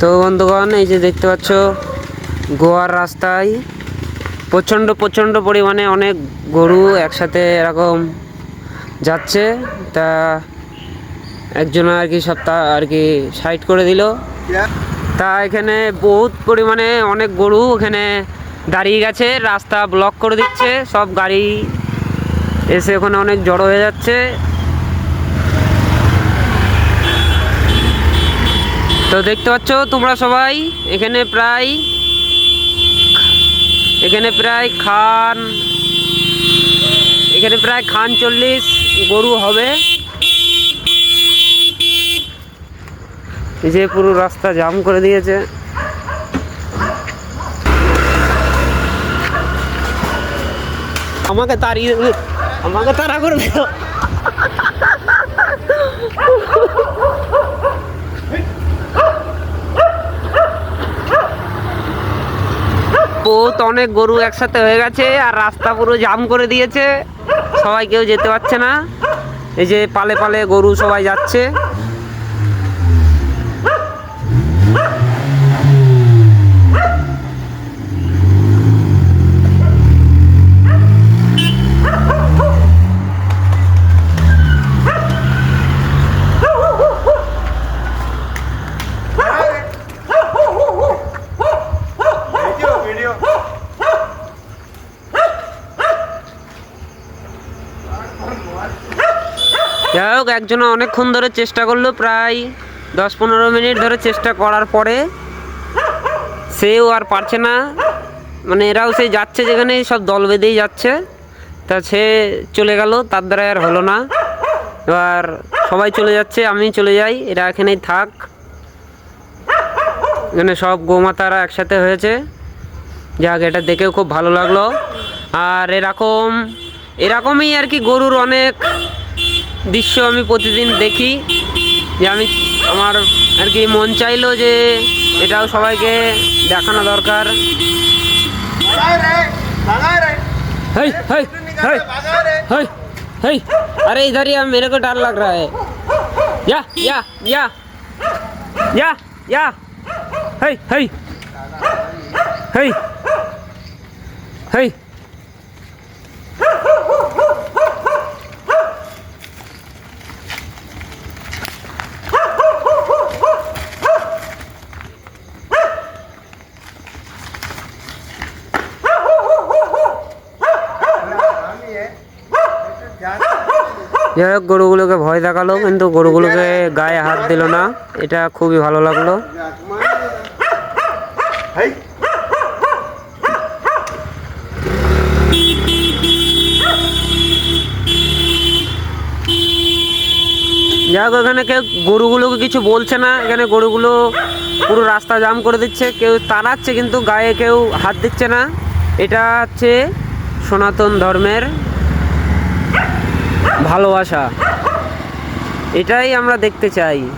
তো বন্ধুগণ, এই যে দেখতে পাচ্ছ, গোয়ার রাস্তায় প্রচণ্ড প্রচণ্ড পরিমাণে অনেক গরু একসাথে এরকম যাচ্ছে। তা একজন আর কি সপ্তাহ আর কি সাইড করে দিল। তা এখানে বহুত পরিমাণে অনেক গরু এখানে দাঁড়িয়ে গেছে, রাস্তা ব্লক করে দিচ্ছে, সব গাড়ি এসে ওখানে অনেক জড়ো হয়ে যাচ্ছে। তো দেখতে পাচ্ছ তোমরা সবাই, এখানে প্রায় এখানে প্রায় খান, এখানে প্রায় খান চল্লিশ গরু হবে। যে পুরো রাস্তা জাম করে দিয়েছে। আমাকে তাড়িয়ে আমাকে তাড়া করে দিল বহুত অনেক গরু একসাথে হয়ে গেছে আর রাস্তা পুরো জাম করে দিয়েছে। সবাই কেউ যেতে পারছে না। এই যে পালে পালে গরু সবাই যাচ্ছে। যাই হোক, একজন অনেকক্ষণ ধরে চেষ্টা করল, প্রায় দশ পনেরো মিনিট ধরে চেষ্টা করার পরে সেও আর পারছে না। মানে এরাও সেই যাচ্ছে যেখানে সব দল বেঁধেই যাচ্ছে। তা সে চলে গেল, তার দ্বারা আর হলো না। এবার সবাই চলে যাচ্ছে আমি চলে যাই, এরা এখানেই থাক। এখানে সব গোমাতারা একসাথে হয়েছে। যাক, এটা দেখেও খুব ভালো লাগল। আর এরকম, এরকমই আর কি গরুর অনেক দৃশ্য আমি প্রতিদিন দেখি যে আমি আমার আর কি মন চাইলো যে এটাও সবাইকে দেখানো দরকার भगा रे भगा रे হেই হেই হেই भगा रे हेय हेय अरे इधर ही अब मेरे को डर लग रहा है या या या या या हेय हेय हेय हेय যাই হোক গরুগুলোকে ভয় দেখাল, কিন্তু গরুগুলোকে গায়ে হাত দিল না। এটা খুবই ভালো লাগল। যাই হোক এখানে কেউ গরুগুলোকে কিছু বলছে না। এখানে গরুগুলো পুরো রাস্তা জাম করে দিচ্ছে। কেউ তাড়াচ্ছে, কিন্তু গায়ে কেউ হাত দিচ্ছে না। এটা হচ্ছে সনাতন ধর্মের ভালোবাসা। এটাই আমরা দেখতে চাই।